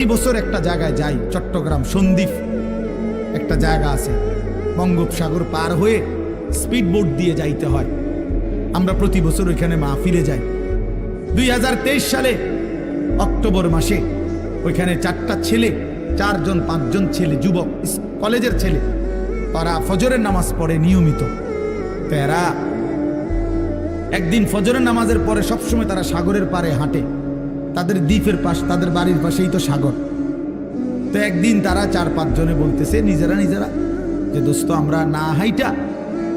এই বছর একটা জায়গায় যাই, চট্টগ্রাম, সন্দ্বীপ। একটা জায়গা আছে, বঙ্গোপসাগর পার হয়ে স্পিড বোট দিয়ে যাইতে হয়। আমরা প্রতি বছর ওইখানে মাহফিলে যাই। দুই সালে, অক্টোবর মাসে, ওইখানে চারটা ছেলে, চারজন, পাঁচজন ছেলে, যুবক কলেজের ছেলে, তারা ফজরের নামাজ পড়ে নিয়মিত। তো এরা একদিন ফজরের নামাজের পরে সবসময় তারা সাগরের পাড়ে হাঁটে। তাদের দ্বীপের পাশ, তাদের বাড়ির পাশেই তো সাগর। তো একদিন তারা চার পাঁচজনে বলতেছে, নিজেরা নিজেরা, যে দোস্ত আমরা না হাইটা,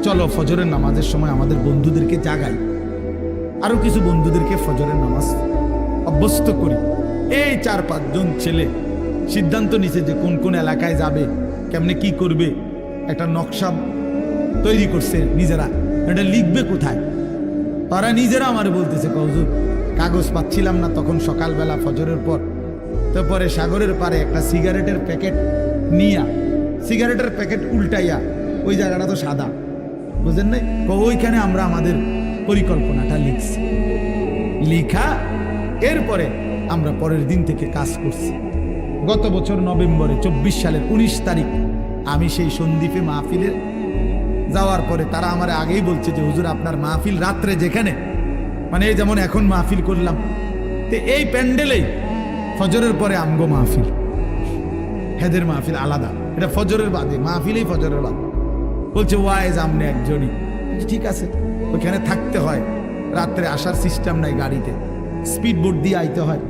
চলো ফজরের নামাজের সময় আমাদের বন্ধুদেরকে জাগাই। আরও কিছু বন্ধুদেরকে ফজরের নামাজ অভ্যস্ত করি। এই চার পাঁচজন ছেলে, সিদ্ধান্ত নিছে যে কোন কোন এলাকায় যাবে, কেমনে কি করবে, একটা নকশা তৈরি করছে নিজেরা। এটা লিখবে কোথায়? তারা নিজেরা আমার বলতেছে কৌজুর কাগজ পাচ্ছিলাম না তখন সকালবেলা ফজরের পর। তারপরে সাগরের পারে একটা সিগারেটের প্যাকেট নিয়া, সিগারেটের প্যাকেট উল্টাইয়া, ওই জায়গাটা তো সাদা। বুঝলেন না ওইখানে আমরা আমাদের পরিকল্পনাটা লিখছি। লিখা, এরপরে আমরা পরের দিন থেকে কাজ করছি। গত বছর নভেম্বরে চব্বিশ সালের উনিশ তারিখ আমি সেই সন্দ্বীপে মাহফিলের যাওয়ার পরে তারা আমার আগেই বলছে যে, হুজুর, আপনার মাহফিল রাত্রে যেখানে মানে এই যেমন এখন মাহফিল করলাম, তো এই প্যান্ডেলেই ফজরের পরে আমগো মাহফিল। হেদের মাহফিল আলাদা, এটা ফজরের বাদে, মাহফিলেই ফজরের বাদ। বলছে, ওয়াইজ আমনে একজনই। ঠিক আছে ওখানে থাকতে হয়, রাত্রে আসার সিস্টেম নাই গাড়িতে স্পিড বোট দিয়ে আইতে হয়।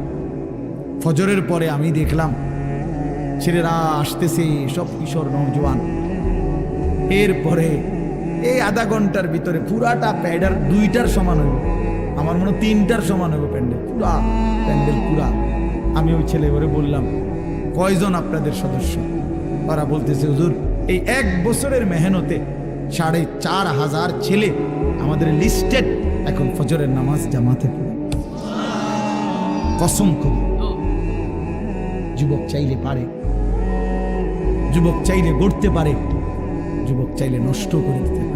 ফজরের পরে আমি দেখলাম, ছেলেরা আসতেছে, সব কিশোর নৌজওয়ান এরপরে এই আধা ঘণ্টার ভিতরে পুরাটা প্যাডার দুইটার সমান হইব আমার মনে তিনটার সমান হবে প্যান্ডেল। পুরা প্যান্ডেল পুরা। আমি ওই ছেলে করে বললাম, কয়জন আপনাদের সদস্য? তারা বলতেছে, হুজুর, এই এক বছরের মেহনতে সাড়ে চার হাজার ছেলে আমাদের লিস্টেড এখন ফজরের নামাজ জামাতে কসম করি। যুবক চাইলে পারে, যুবক চাইলে গড়তে পারে, যুবক চাইলে নষ্ট করে দিতে পারে।